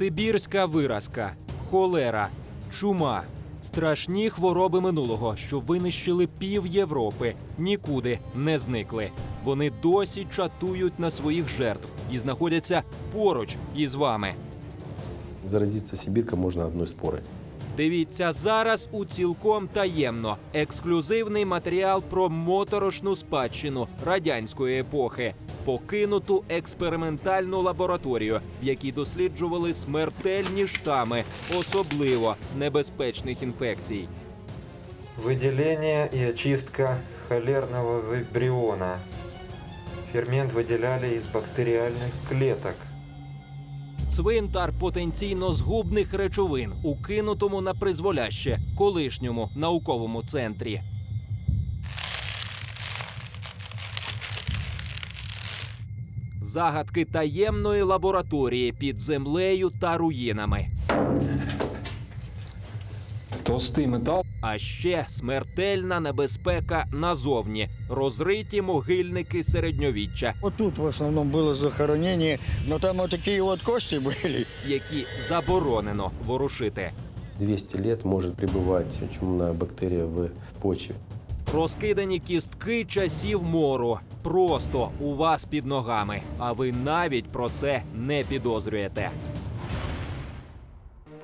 Сибірська виразка, холера, чума. Страшні хвороби минулого, що винищили пів Європи, нікуди не зникли. Вони досі чатують на своїх жертв і знаходяться поруч із вами. Заразиться сибиркой можно одной спорой. Дивіться зараз у цілком таємно ексклюзивний матеріал про моторошну спадщину радянської епохи, покинуту експериментальну лабораторію, в якій досліджували смертельні штами, особливо небезпечних інфекцій. Выделение и очистка холерного вибриона. Фермент выделяли из бактериальных клеток. Цвинтар потенційно згубних речовин, укинутому на призволяще колишньому науковому центрі. Загадки таємної лабораторії під землею та руїнами. Толстий метал. А ще смертельна небезпека назовні розриті могильники середньовіччя, Вот тут в основном было захоронение, но там вот такие вот кости были. які заборонено ворушити. 200 лет может пребывать чумная бактерия в почве. Розкидані кістки часів мору просто у вас під ногами, а ви навіть про це не підозрюєте.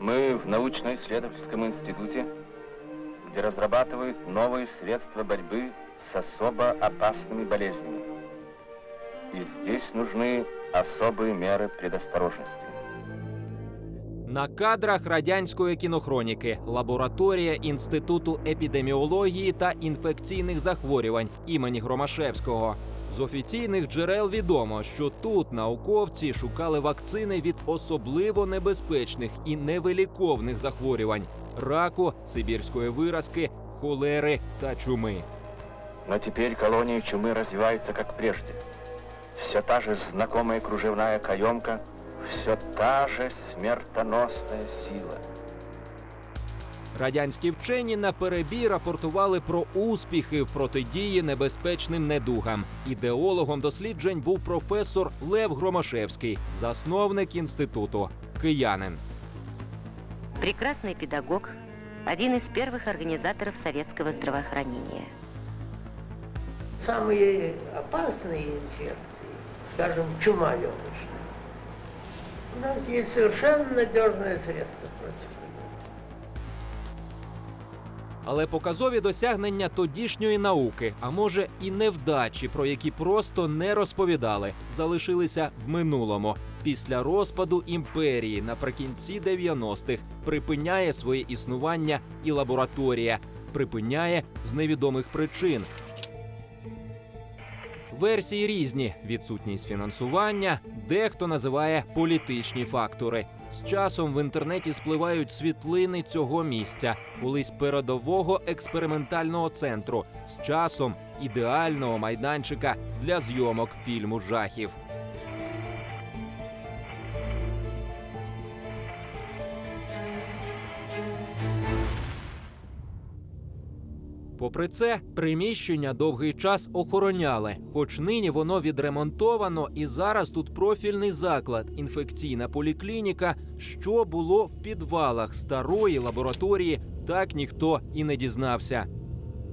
Мы в научно-исследовательском институте, где разрабатывают новые средства борьбы с особо опасными болезнями. И здесь нужны особые меры предосторожности. На кадрах радянської кінохроніки лабораторія Інституту епідеміології та інфекційних захворювань імені Громашевського. З офіційних джерел відомо, що тут науковці шукали вакцини від особливо небезпечних і невиліковних захворювань раку, сибірської виразки, холери та чуми. Но теперь колония чумы развивается как прежде. Все та же знакомая кружевная каемка, все та же смертоносная сила. Радянські вчені на перебій рапортували про успіхи в протидії небезпечним недугам. Ідеологом досліджень був професор Лев Громашевський, засновник інституту, киянин. Прекрасный педагог, один из первых организаторов советского здравоохранения. самые опасные инфекции, скажем, чума легочная, у нас есть совершенно надежное средство против. Але показові досягнення тодішньої науки, а може і невдачі, про які просто не розповідали, залишилися в минулому. Після розпаду імперії наприкінці 90-х припиняє своє існування і лабораторія, припиняє з невідомих причин. Версії різні: відсутність фінансування, дехто називає політичні фактори. З часом в інтернеті спливають світлини цього місця, колись передового експериментального центру, з часом ідеального майданчика для зйомок фільму жахів. Попри це, приміщення довгий час охороняли, хоч нині воно відремонтовано, і зараз тут профільний заклад, інфекційна поліклініка, що було в підвалах старої лабораторії, так ніхто і не дізнався.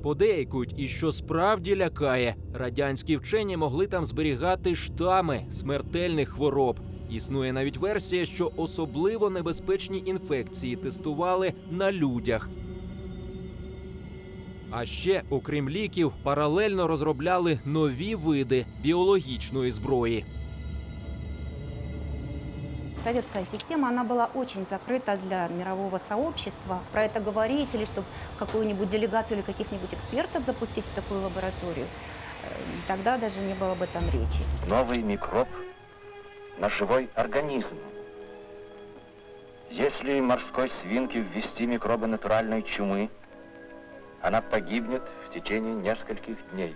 Подейкують, і що справді лякає, радянські вчені могли там зберігати штами смертельних хвороб. Існує навіть версія, що особливо небезпечні інфекції тестували на людях. А ще, окрім ліків, паралельно розробляли нові види біологічної зброї. Советская система, она была очень закрыта для мирового сообщества. Про это говорить или чтобы какую-нибудь делегацию или каких-нибудь экспертов запустить в такую лабораторию, э, тогда даже не было об этом речи. Новый микроб на живой организм. Если морской свинке ввести микробы натуральной чумы, она погибнет в течение нескольких дней.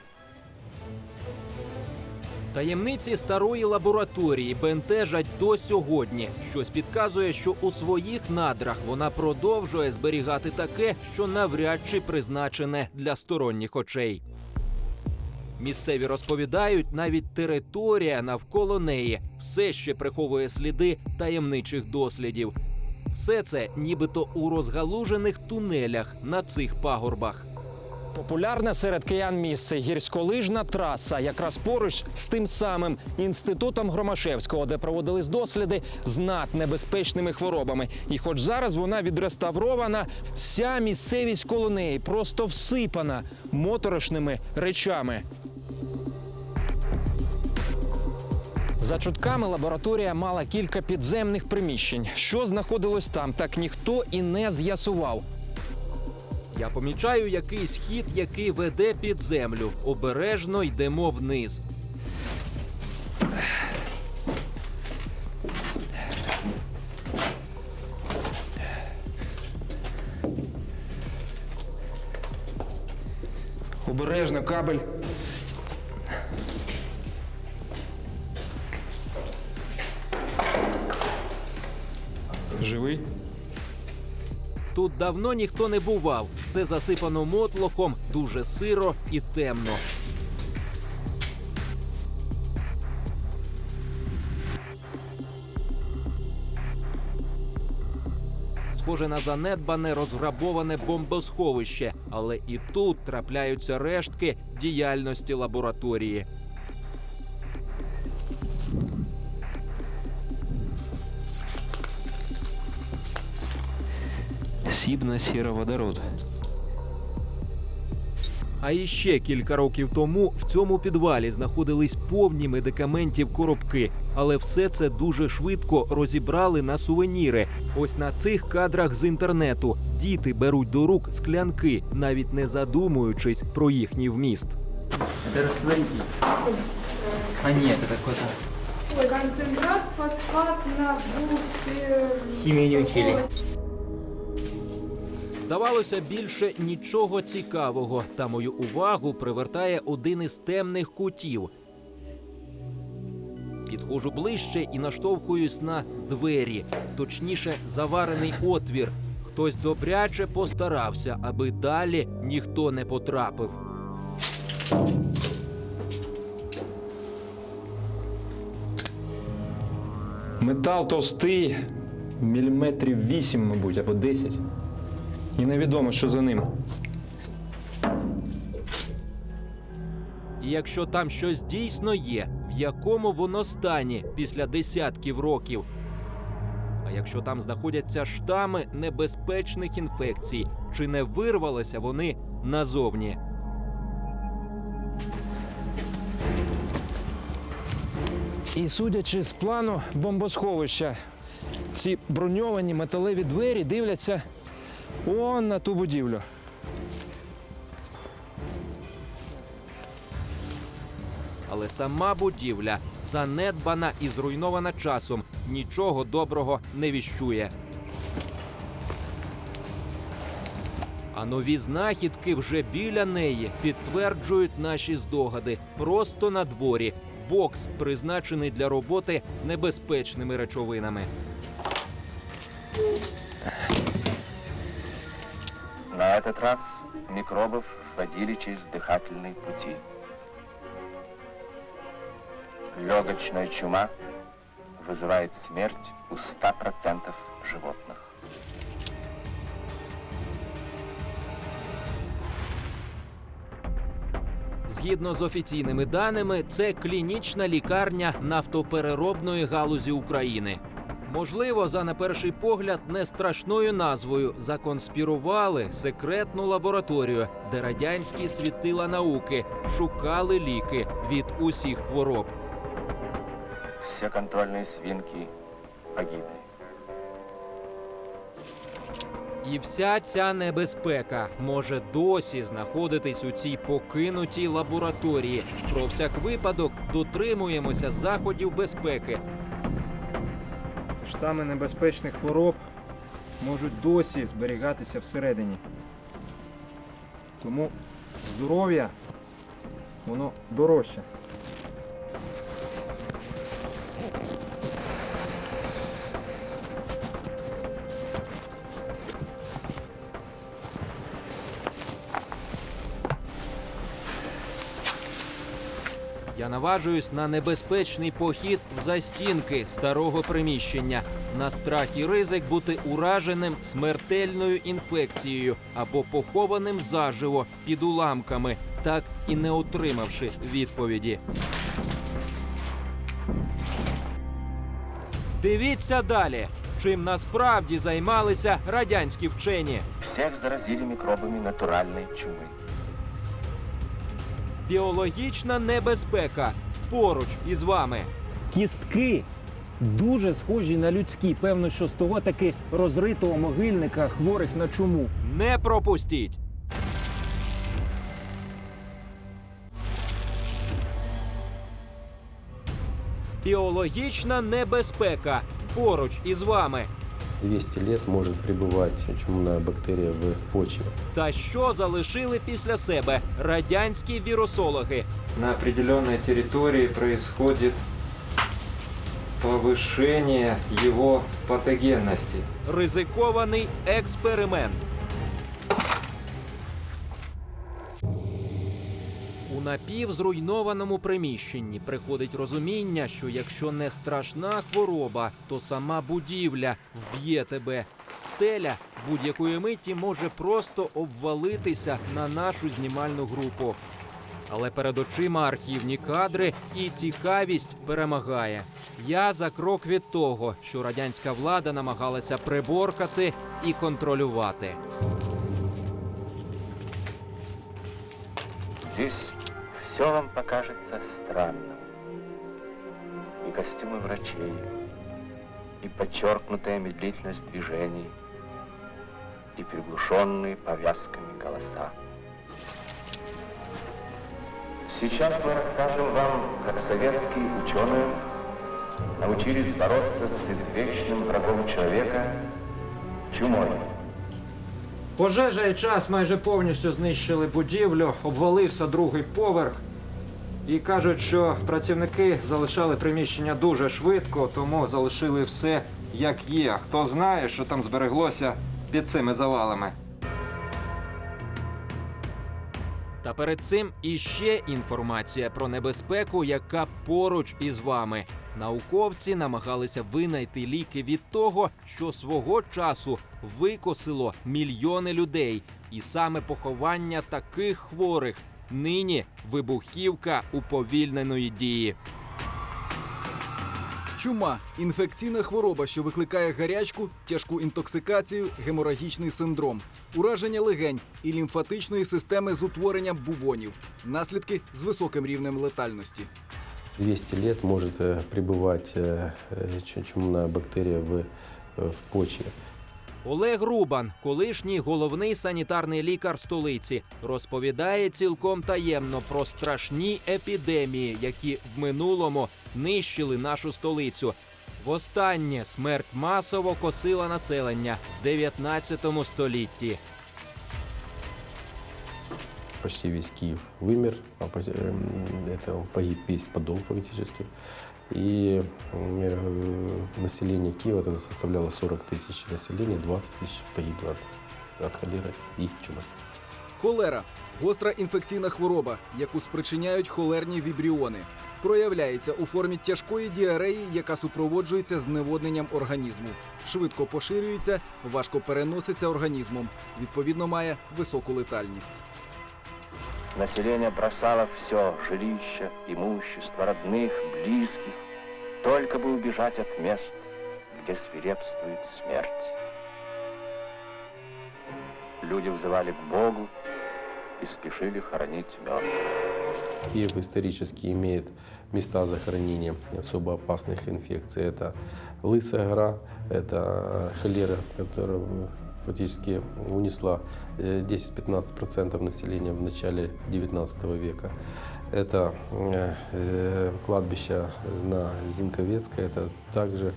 Таємниці старої лабораторії бентежать до сьогодні. Щось підказує, що у своїх надрах вона продовжує зберігати таке, що навряд чи призначене для сторонніх очей. Місцеві розповідають, навіть територія навколо неї все ще приховує сліди таємничих дослідів. Все це нібито у розгалужених тунелях на цих пагорбах. Популярне серед киян місце гірськолижна траса, якраз поруч з тим самим інститутом Громашевського, де проводились досліди з наднебезпечними хворобами. І хоч зараз вона відреставрована, вся місцевість коло неї просто всипана моторошними речами. За чутками лабораторія мала кілька підземних приміщень. Що знаходилось там, так ніхто і не з'ясував. Я помічаю якийсь хід, який веде під землю. Обережно йдемо вниз. Обережно кабель. Давно ніхто не бував. Все засипано мотлохом, дуже сиро і темно. Схоже на занедбане розграбоване бомбосховище, але і тут трапляються рештки діяльності лабораторії. Сібна сіроводород. А іще кілька років тому в цьому підвалі знаходились повні медикаментів коробки, але все це дуже швидко розібрали на сувеніри. Ось на цих кадрах з інтернету діти беруть до рук склянки, навіть не задумуючись про їхній вміст. Это растворитель. А нет, это какой-то... Ой, концентрат фосфат на. Химию не учили. Здавалося, більше нічого цікавого, та мою увагу привертає один із темних кутів. Підходжу ближче і наштовхуюсь на двері, точніше, заварений отвір. Хтось добряче постарався, аби далі ніхто не потрапив. Метал товстий, міліметрів 8, мабуть, або 10. І невідомо, що за ним. І якщо там щось дійсно є, в якому воно стані після десятків років. А якщо там знаходяться штами небезпечних інфекцій, чи не вирвалися вони назовні? І судячи з плану бомбосховища, ці броньовані металеві двері дивляться он на ту будівлю. Але сама будівля занедбана і зруйнована часом, нічого доброго не віщує. А нові знахідки вже біля неї підтверджують наші здогади. Просто на дворі. Бокс, призначений для роботи з небезпечними речовинами. На этот раз микробов вводили через дыхательные пути. Легочная чума вызывает смерть у 100% животных. Згідно з офіційними даними, це клінічна лікарня нафтопереробної галузі України. Можливо, за на перший погляд не страшною назвою законспірували секретну лабораторію, де радянські світила науки шукали ліки від усіх хвороб. Все контрольные свинки погибли. І вся ця небезпека може досі знаходитись у цій покинутій лабораторії. Про всяк випадок дотримуємося заходів безпеки. Штами небезпечних хвороб можуть досі зберігатися всередині. Тому здоров'я воно дорожче. Наважуюсь на небезпечний похід в застінки старого приміщення, на страх і ризик бути ураженим смертельною інфекцією або похованим заживо під уламками, так і не отримавши відповіді. Дивіться далі, чим насправді займалися радянські вчені. Всех заразили микробами натуральной чумы. Біологічна небезпека поруч із вами. Кістки дуже схожі на людські. Певно, що з того таки розритого могильника хворих на чуму. Не пропустіть. Біологічна небезпека поруч із вами. 200 лет может пребывать чумная бактерия в почве. Та що залишили після себе радянські вірусологи? На определенной территории происходит повышение его патогенности. Ризикований експеримент. Напівзруйнованому приміщенні приходить розуміння, що якщо не страшна хвороба, то сама будівля вб'є тебе. Стеля будь-якої миті може просто обвалитися на нашу знімальну групу. Але перед очима архівні кадри і цікавість перемагає. Я за крок від того, що радянська влада намагалася приборкати і контролювати. Здесь все вам покажется странным. И костюмы врачей, и подчеркнутая медлительность движений, и приглушенные повязками голоса. Сейчас мы расскажем вам, как советские ученые научились бороться с извечным врагом человека – чумой. Пожежа і час майже повністю знищили будівлю, обвалився другий поверх. І кажуть, що працівники залишали приміщення дуже швидко, тому залишили все як є. Хто знає, що там збереглося під цими завалами. Та перед цим іще інформація про небезпеку, яка поруч із вами. Науковці намагалися винайти ліки від того, що свого часу викосило мільйони людей, і саме поховання таких хворих нині вибухівка уповільненої дії. Чума інфекційна хвороба, що викликає гарячку, тяжку інтоксикацію, геморагічний синдром, ураження легень і лімфатичної системи з утворенням бубонів, наслідки з високим рівнем летальності. 200 лет может э, пребывать э, э, чу- чумная бактерия в, э, в почве. Олег Рубан, колишній головний санітарний лікар столиці, розповідає цілком таємно про страшні епідемії, які в минулому нищили нашу столицю. Востаннє смерть масово косила населення в 19 столітті. Почти весь Киев вымер, а по- эм, это погиб весь Подол фактически. И э, население Киева тогда составляло 40 тысяч населения, 20 тысяч погибло от, от холеры и чумы. Холера гостра інфекційна хвороба, яку спричиняють холерні вібріони. Проявляється у формі тяжкої діареї, яка супроводжується зневодненням організму. Швидко поширюється, важко переноситься організмом. Відповідно, має високу летальність. Население бросало все – жилища, имущество, родных, близких, только бы убежать от мест, где свирепствует смерть. Люди взывали к Богу и спешили хоронить мертвых. Киев исторически имеет места захоронения особо опасных инфекций. Это Лысая гора, это холера, которая фактически унесла э, 10-15% населения в начале 19 века. Это э, э, кладбище на Зинковецкой, это также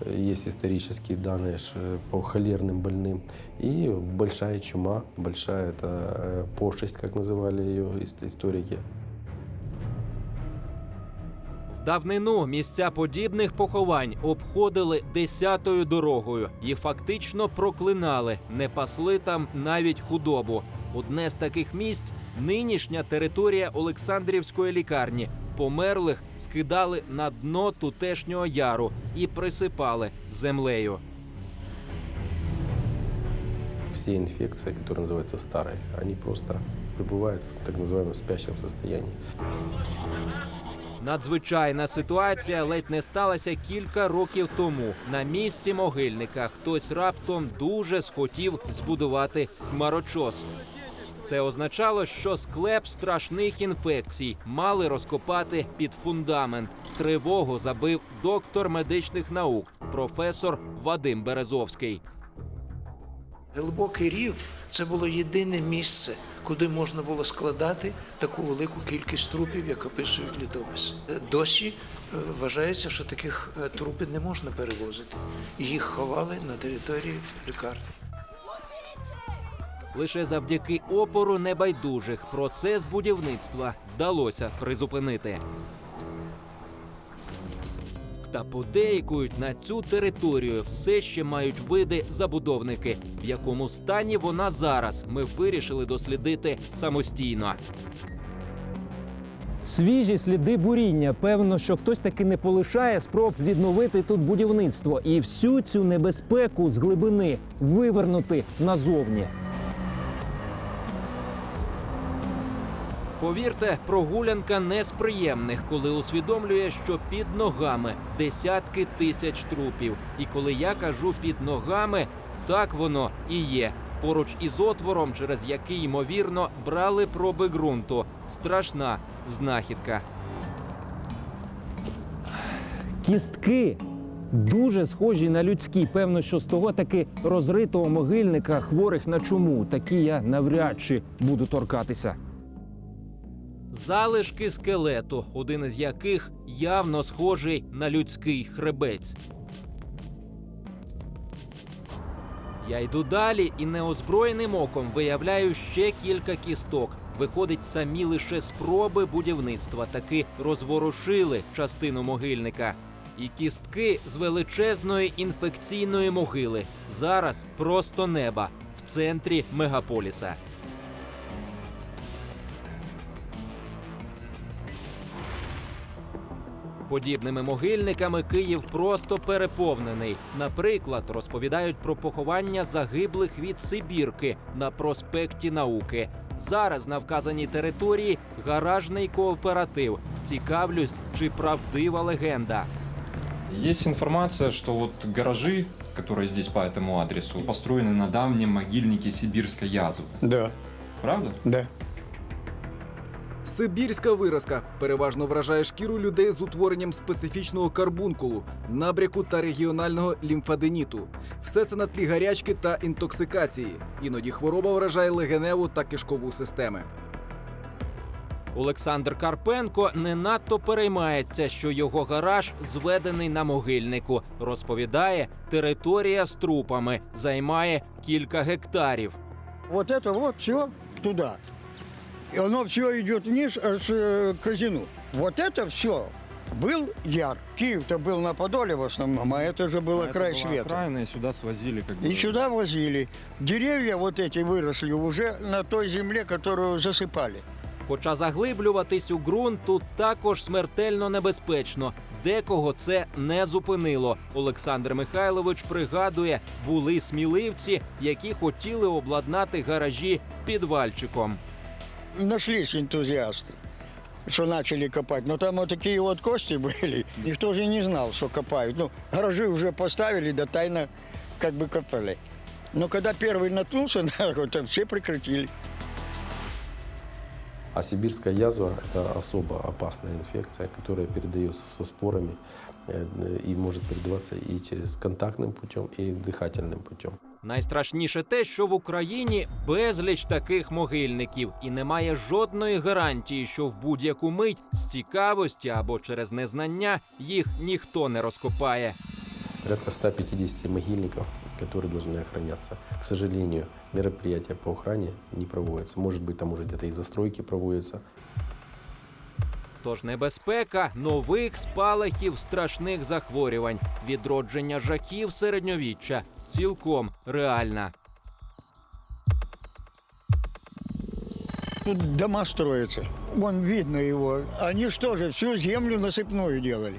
э, есть исторические данные ш- по холерным больным. И большая чума, большая это э, пошесть, как называли ее ис- историки. В давнину місця подібних поховань обходили десятою дорогою. Їх фактично проклинали, не пасли там навіть худобу. Одне з таких місць нинішня територія Олександрівської лікарні. Померлих скидали на дно тутешнього яру і присипали землею. Все инфекции, которые называются старые, они просто пребывают в так называемом спящем состоянии. Надзвичайна ситуація ледь не сталася кілька років тому. На місці могильника хтось раптом дуже схотів збудувати хмарочос. Це означало, що склеп страшних інфекцій мали розкопати під фундамент. Тривогу забив доктор медичних наук, професор Вадим Березовський. Глибокий рів це було єдине місце, куди можна було складати таку велику кількість трупів, як описують літописи. Е, Досі е, вважається, що таких е, трупів не можна перевозити. Їх ховали на території лікарні. Лише завдяки опору небайдужих процес будівництва вдалося призупинити. Та подейкують на цю територію все ще мають види забудовники. В якому стані вона зараз ми вирішили дослідити самостійно. Свіжі сліди буріння. Певно, що хтось таки не полишає спроб відновити тут будівництво і всю цю небезпеку з глибини вивернути назовні. Повірте, прогулянка не з приємних, коли усвідомлює, що під ногами десятки тисяч трупів. І коли я кажу під ногами, так воно і є. Поруч із отвором, через який ймовірно брали проби ґрунту. Страшна знахідка. Кістки дуже схожі на людські. Певно, що з того таки розритого могильника хворих на чуму. Такі я навряд чи буду торкатися. Залишки скелету, один із яких явно схожий на людський хребець. Я йду далі і неозброєним оком виявляю ще кілька кісток. Виходить, самі лише спроби будівництва таки розворушили частину могильника. І кістки з величезної інфекційної могили. Зараз просто неба в центрі мегаполіса. Подібними могильниками Київ просто переповнений. Наприклад, розповідають про поховання загиблих від Сибірки на проспекті науки. Зараз на вказаній території гаражний кооператив. Цікавлюсь, чи правдива легенда. Есть информация, что вот гаражи, которые здесь по этому адресу, построены на давнем могильнике сибирской язвы. Да, Правда? да. Сибірська виразка переважно вражає шкіру людей з утворенням специфічного карбункулу, набряку та регіонального лімфаденіту. Все це на тлі гарячки та інтоксикації. Іноді хвороба вражає легеневу та кишкову системи. Олександр Карпенко не надто переймається, що його гараж зведений на могильнику. Розповідає, територія з трупами займає кілька гектарів. Вот это вот все туда. И оно все идет вниз аж э, к казину. Вот это все был яр. Киев-то был на Подоле в основном, а это же было край света. Окраина, и сюда свозили как бы... И сюда возили. Деревья вот эти выросли уже на той земле, которую засыпали. Хоча заглиблюватись у ґрунт тут також смертельно небезпечно. Декого це не зупинило. Олександр Михайлович пригадує, були сміливці, які хотіли обладнати гаражі підвальчиком. Нашлись энтузиасты, что начали копать. Но там вот такие вот кости были. Никто же не знал, что копают. Ну, гаражи уже поставили, да тайно как бы копали. Но когда первый наткнулся на это, все прекратили. А сибирская язва – это особо опасная инфекция, которая передается со спорами э, и может передаваться и через контактным путем, и дыхательным путем. Найстрашніше те, що в Україні безліч таких могильників, і немає жодної гарантії, що в будь-яку мить з цікавості або через незнання їх ніхто не розкопає. Порядка 150 могильников, которые должны охраняться. К сожалению, мероприятия по охране не проводятся. Может быть, там уже где-то и застройки проводятся. Тож небезпека нових спалахів страшних захворювань, відродження жахів середньовіччя цілком реальна. тут дома строятся. Вон видно его. Они что же, всю землю насыпную делали.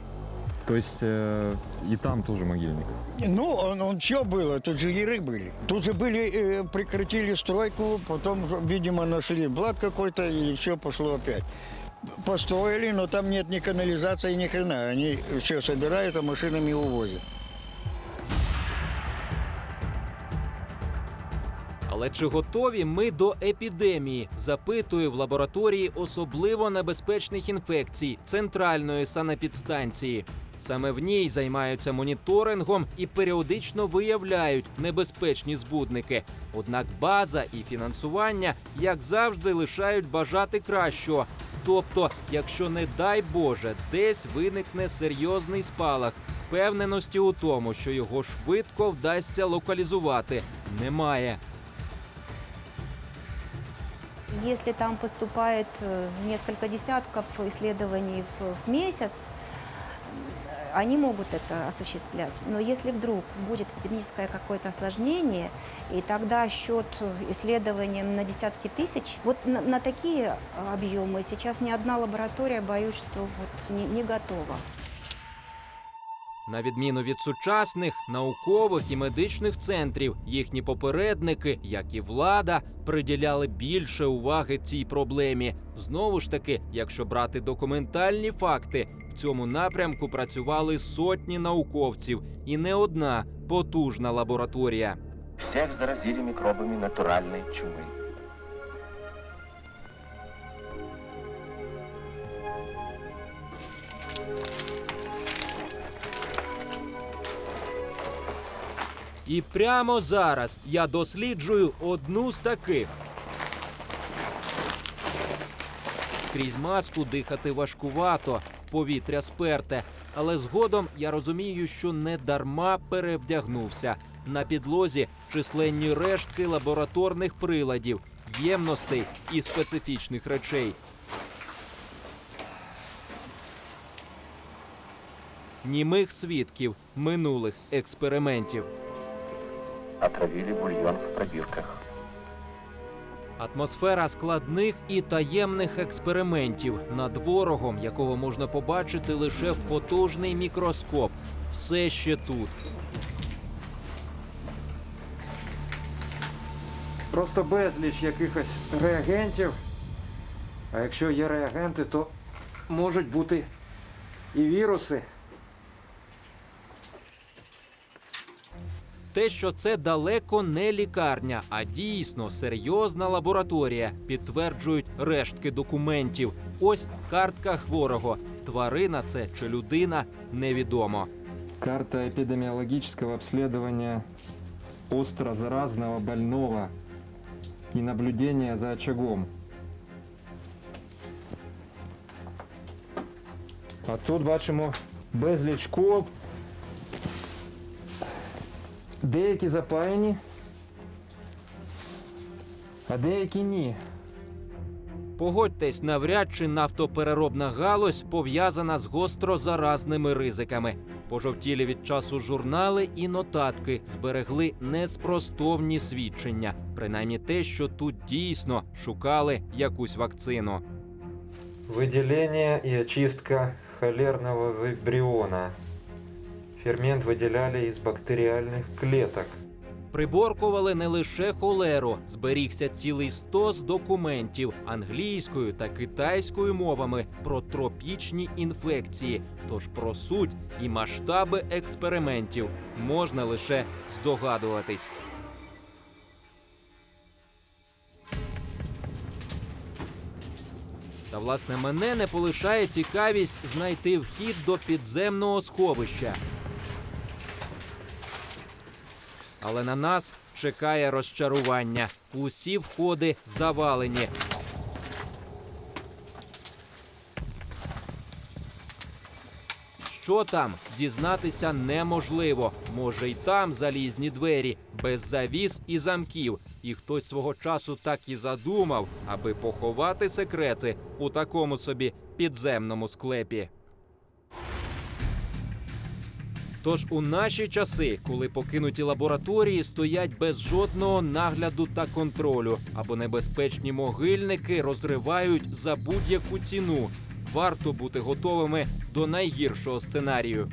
То есть э, и там тоже могильник? Ну, он, он все было, тут же яры были. Тут же были, э, прекратили стройку, потом, видимо, нашли блат какой-то, и все пошло опять. Построили, но там нет ни канализации, ни хрена. Они все собирают, а машинами увозят. Але чи готові ми до епідемії? Запитую в лабораторії особливо небезпечних інфекцій центральної санепідстанції. Саме в ній займаються моніторингом і періодично виявляють небезпечні збудники. Однак база і фінансування, як завжди, лишають бажати кращого. Тобто, якщо не дай Боже, десь виникне серйозний спалах, впевненості у тому, що його швидко вдасться локалізувати, немає. Если там поступает э, несколько десятков исследований в, э, они могут это осуществлять. Но если вдруг будет эпидемическое какое-то осложнение, и тогда счет исследованиям на десятки тысяч, вот на, на такие объемы сейчас ни одна лаборатория, боюсь, что вот не, не готова. На відміну від сучасних наукових і медичних центрів, їхні попередники, як і влада, приділяли більше уваги цій проблемі. Знову ж таки, якщо брати документальні факти, в цьому напрямку працювали сотні науковців і не одна потужна лабораторія. Всех заразили микробами натуральной чумы. І прямо зараз я досліджую одну з таких. Крізь маску дихати важкувато, повітря сперте. Але згодом я розумію, що не дарма перевдягнувся. На підлозі численні рештки лабораторних приладів, ємностей і специфічних речей. Німих свідків минулих експериментів. Отравили бульон в пробирках. Атмосфера складних і таємних експериментів над ворогом, якого можна побачити лише в потужний мікроскоп. Все ще тут. Просто безліч якихось реагентів. А якщо є реагенти, то можуть бути і віруси. Те, що це далеко не лікарня, а дійсно серйозна лабораторія, підтверджують рештки документів. Ось картка хворого. Тварина це чи людина невідомо. Карта эпидемиологического обследования остро заразного больного и наблюдения за очагом. А тут бачимо безліч коп. Деякі запаяні, а деякі ні. Погодьтесь, навряд чи нафтопереробна галузь пов'язана з гострозаразними ризиками. Пожовтілі від часу журнали і нотатки зберегли неспростовні свідчення, принаймні те, що тут дійсно шукали якусь вакцину. Выделение и очистка холерного вибриона. Фермент выделяли из бактериальных клеток. Приборкували не лише холеру, зберігся цілий стос документів англійською та китайською мовами про тропічні інфекції. Тож про суть і масштаби експериментів можна лише здогадуватись. Та власне мене не полишає цікавість знайти вхід до підземного сховища. Але на нас чекає розчарування. Усі входи завалені. Що там дізнатися неможливо. Може, й там залізні двері, без завіс і замків. І хтось свого часу так і задумав, аби поховати секрети у такому собі підземному склепі. Тож у наші часи, коли покинуті лабораторії стоять без жодного нагляду та контролю, або небезпечні могильники розривають за будь-яку ціну, варто бути готовими до найгіршого сценарію.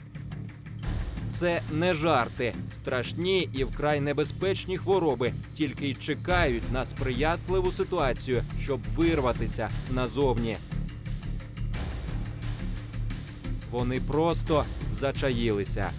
Це не жарти, страшні і вкрай небезпечні хвороби, тільки й чекають на сприятливу ситуацію, щоб вирватися назовні. Вони просто зачаїлися.